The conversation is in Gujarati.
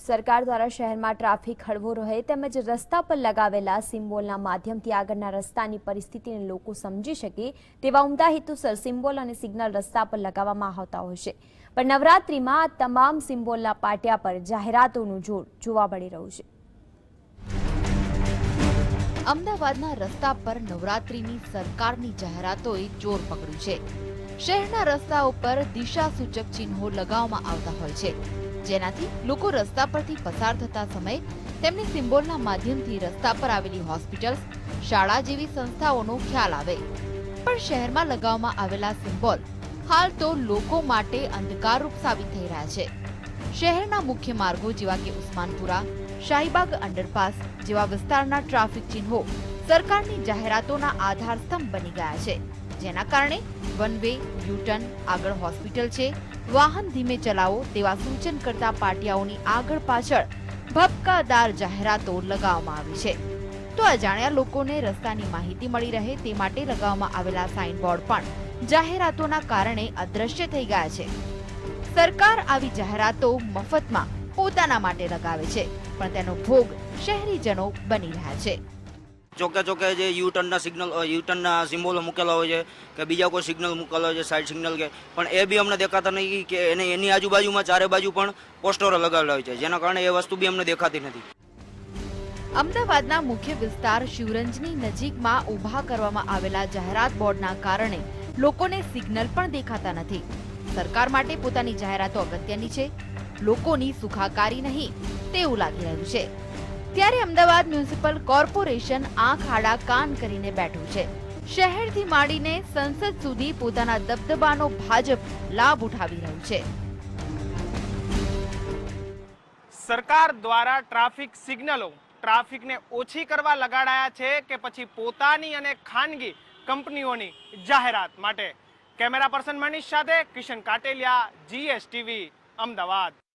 સરકાર દ્વારા શહેરમાં ટ્રાફિક હળવો રહે તેમજ રસ્તા પર લગાવેલા સિમ્બોલના માધ્યમથી આગળના રસ્તાની પરિસ્થિતિને લોકો સમજી શકે તેવા ઉમદા હેતુસર સિમ્બોલ અને સિગ્નલ રસ્તા પર લગાવવામાં આવતા હોય છે. પણ નવરાત્રિમાં તમામ સિમ્બોલના પાટિયા પર જાહેરાતોનું જોર જોવા મળી રહ્યું છે. અમદાવાદના રસ્તા પર નવરાત્રિની સરકારની જાહેરાતોએ જોર પકડ્યું છે. શહેરના રસ્તા ઉપર દિશા સૂચક ચિહ્નો લગાવવામાં આવતા હોય છે. જેનાથી લોકો રસ્તા પરથી પસાર થતા સમયે તેમને સિમ્બોલના માધ્યમથી રસ્તા પર આવેલી હોસ્પિટલ્સ, શાળા જેવી સંસ્થાઓનો ખ્યાલ આવે. પણ શહેરમાં લગાવવામાં આવેલા સિમ્બોલ હાલ તો લોકો માટે અંધકારરૂપ સાબિત થઈ રહ્યા છે. શહેરના મુખ્ય માર્ગો જેવા કે ઉસ્માનપુરા, શાહીબાગ અંડરપાસ જેવા વિસ્તારના ટ્રાફિક ચિહ્નો સરકારની જાહેરાતોના આધારસ્તંભ બની ગયા છે. જેના કારણે વન વે, યુટર્ન, આગળ હોસ્પિટલ છે. વાહન ધીમે ચલાવો તેવા સૂચન કરતા પાટિયાઓની આગળ પાછળ ભપકાદાર જાહેરાતો લગાવવામાં આવી છે. તો અજાણ્યા લોકોને રસ્તાની માહિતી મળી રહે તે માટે લગાવવામાં આવેલા સાઇનબોર્ડ પણ જાહેરાતોના કારણે અદ્રશ્ય થઈ ગયા છે. સરકાર આવી જાહેરાતો મફતમાં પોતાના માટે લગાવે છે, પણ તેનો ભોગ શહેરીજનો બની રહ્યા છે. ચોકે ચોકે જે યુ ટર્નના સિગ્નલ યુ ટર્નના સિમ્બોલો મૂકેલા હોય છે, કે બીજા કોઈ સિગ્નલ મૂકેલા હોય છે સાઇડ સિગ્નલ કે, પણ એ બી અમને દેખાતા નહીં કે એને, એની આજુબાજુમાં ચારે બાજુ પણ પોસ્ટરો લગાવેલા હોય છે, જેના કારણે એ વસ્તુ બી અમને દેખાતી નથી. અમદાવાદના મુખ્ય વિસ્તાર શિવરંજની નજીકમાં ઊભા કરવામાં આવેલા જાહેરાત બોર્ડના કારણે લોકોને સિગ્નલ પણ દેખાતા નથી. સરકાર માટે પોતાની જાહેરાતો અગત્યની છે. લોકોની સુખાકારી નહીં, તેવું લાગી રહ્યું છે. ત્યારે અમદાવાદ મ્યુનિસિપલ કોર્પોરેશન આંખ આડા કાન કરીને બેઠું છે. શહેરથી માંડીને સંસદ સુધી પોતાના દબદબાનો ભાજપ લાભ ઉઠાવી રહ્યું છે. સરકાર દ્વારા ટ્રાફિક સિગ્નલો ટ્રાફિકને ઓછી કરવા લગાડાયા છે કે પછી પોતાની અને ખાનગી કંપનીઓની જાહેરાત માટે. કેમેરા પર્સન મનીષ સાથે કિશન કાટેલિયા જીએસટીવી અમદાવાદ.